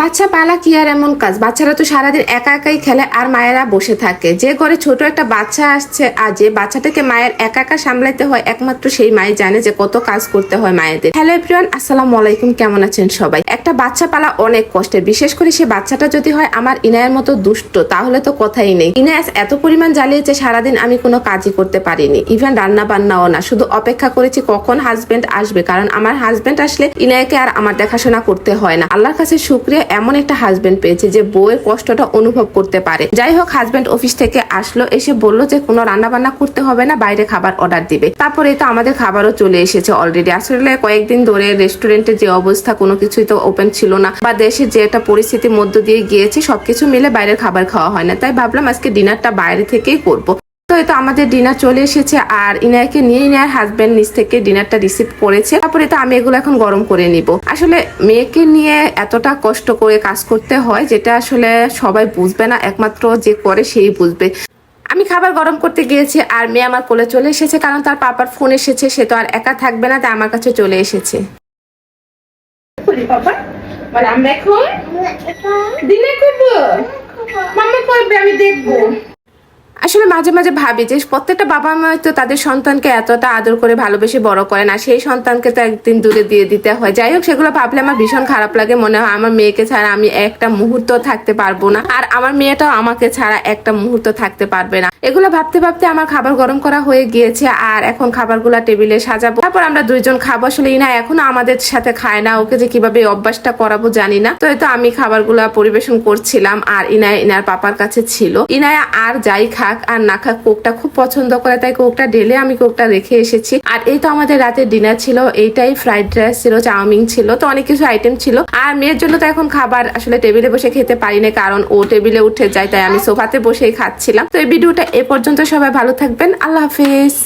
বাচ্চা পালা কি আর এমন কাজ? বাচ্চারা তো সারাদিন একা একাই খেলে আর মায়েরা বসে থাকে। যে ঘরে ছোট একটা বাচ্চা আসছে আর যে বাচ্চাটাকে মায়ের একা একা সামলাতে হয়, একমাত্র সেই মাই জানে যে কত কাজ করতে হয় মায়েদের। হ্যালো এভরিওয়ান, আসসালামু আলাইকুম, কেমন আছেন সবাই? একটা বাচ্চা পালা অনেক কষ্টের। বিশেষ করে সে বাচ্চাটা যদি হয় আমার ইনায়ের মতো দুষ্ট, তাহলে তো কথাই নেই। ইনায়াস এত পরিমাণ জ্বালিয়েছে, সারাদিন আমি কোনো কাজই করতে পারিনি। ইভেন রান্না বান্নাও না। শুধু অপেক্ষা করেছি কখন হাজবেন্ড আসবে, কারণ আমার হাজবেন্ড আসলে ইনায়াকে আর আমার দেখাশোনা করতে হয় না। আল্লাহর কাছে শুক্রিয়া। এমন একটা হাজবেন্ড পেয়েছে যে বউয়ের কষ্টটা অনুভব করতে পারে। যাই হোক হাজবেন্ড অফিস থেকে আসলো, এসে বলল যে কোনো রান্না বান্না করতে হবে না, বাইরে খাবার অর্ডার দিবে। তারপরে তো আমাদের খাবারও চলে এসেছে অলরেডি আসলে কয়েকদিন ধরে রেস্টুরেন্টের যে অবস্থা, কোনো কিছুই তো ওপেন ছিল না বা দেশের যে একটা পরিস্থিতির মধ্য দিয়ে গিয়েছে, সবকিছু মিলে বাইরের খাবার খাওয়া হয় না। তাই ভাবলাম আজকে ডিনারটা বাইরে থেকেই করব। তো এই তো আমাদের ডিনার চলে এসেছে আর ইনায়কে নিয়ে ইনার হাজবেন্ড নিচ থেকে ডিনারটা রিসিভ করেছে। তারপরে তো আমি এগুলো এখন গরম করে নিব। আসলে মেয়েকে নিয়ে এতটা কষ্ট করে কাজ করতে হয় যেটা আসলে সবাই বুঝবে না একমাত্র যে করে সেই বুঝবে। আমি খাবার গরম করতে গিয়েছি আর মেয়ে আমার কোলে চলে এসেছে কারণ তার পাপার ফোন এসেছে সে তো আর একা থাকবে না তাই আমার কাছে চলে এসেছে। মানে আমরা এখন? দিনে করব? মাম্মা করবে আমি দেখব। আসলে মাঝে মাঝে ভাবি যে প্রত্যেকটা বাবা মা তো তাদের সন্তানকে এতটা আদর করে ভালোবেসে বড় করে না, সেই সন্তানকে তো একদিন দূরে দিয়ে দিতে হয়। যাই হোক, সেগুলো ভাবলে আমার ভীষণ খারাপ লাগে। মনে হয় আমার মেয়েকে ছাড়া আমি একটা মুহূর্ত থাকতে পারব না আর আমার মেয়েটাও আমাকে ছাড়া একটা মুহূর্ত থাকতে পারবে না। এগুলো ভাবতে ভাবতে আমার খাবার গরম করা হয়ে গিয়েছে আর এখন খাবারগুলো টেবিলে সাজাবো। তারপর আমরা দুইজন খাব। আসলে ইনা এখনও আমাদের সাথে খায় না। ওকে যে কীভাবে অভ্যাসটা করাবো জানি না। তো এতো আমি খাবারগুলা পরিবেশন করছিলাম আর ইনায় ইনার পাপার কাছে ছিল। ইনায়া আর যাই খাক আর না খাক কোকটা খুব পছন্দ করে, তাই কোকটা ঢেলে আমি কোকটা রেখে এসেছি। আর এই তো আমাদের রাতের ডিনার ছিল, এইটাই ফ্রাইড রাইস ছিল, চাউমিন ছিল, তো অনেক কিছু আইটেম ছিল। আর মেয়ের জন্য তো এখন খাবার আসলে টেবিলে বসে খেতে পারি না কারণ ও টেবিলে উঠে যায়, তাই আমি সোফাতে বসেই খাচ্ছিলাম। তো এই ভিডিওটা এ পর্যন্ত সবাই ভালো থাকবেন, আল্লাহ হাফেজ।